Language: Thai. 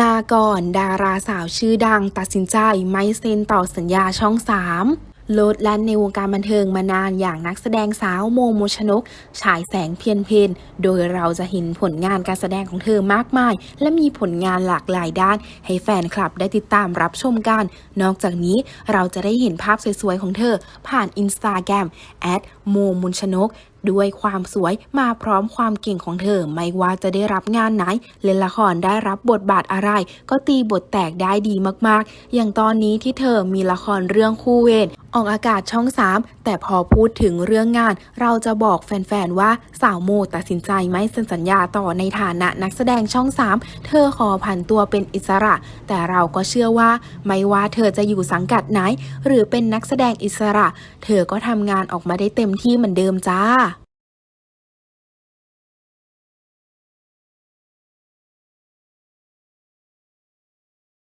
ลาก่อนดาราสาวชื่อดังตัดสินใจไม่เซ็นต่อสัญญาช่อง 3 โลดแล่นในวงการบันเทิงมานานอย่างนักแสดงสาวโมโมชนก ฉายแสงเพียนเพนโดยเราจะเห็นผลงานการแสดงของเธอมากมาย และมีผลงานหลากหลายด้าน ให้แฟนคลับได้ติดตามรับชมกัน นอกจากนี้เราจะได้เห็นภาพสวยๆของเธอผ่านอินสตาแกรมแอดโมมชนก ด้วยความสวยมาพร้อมความเก่งของเธอ ไม่ว่าจะได้รับงานไหน เล่นละครได้รับบทบาทอะไร ก็ตีบทแตกได้ดีมากๆ อย่างตอนนี้ที่เธอมีละครเรื่องคู่เวรออกอากาศช่อง 3แต่พอพูดถึงเรื่องงาน เราจะบอกแฟนๆ ว่าสาวโมตัดสินใจไม่เซ็นสัญญาต่อในฐานะนักแสดงช่อง 3 เธอขอผันตัวเป็นอิสระ แต่เราก็เชื่อว่า ไม่ว่าเธอจะอยู่สังกัดไหน หรือเป็นนักแสดงอิสระ เธอก็ทำงานออกมาได้เต็มที่เหมือนเดิมจ้า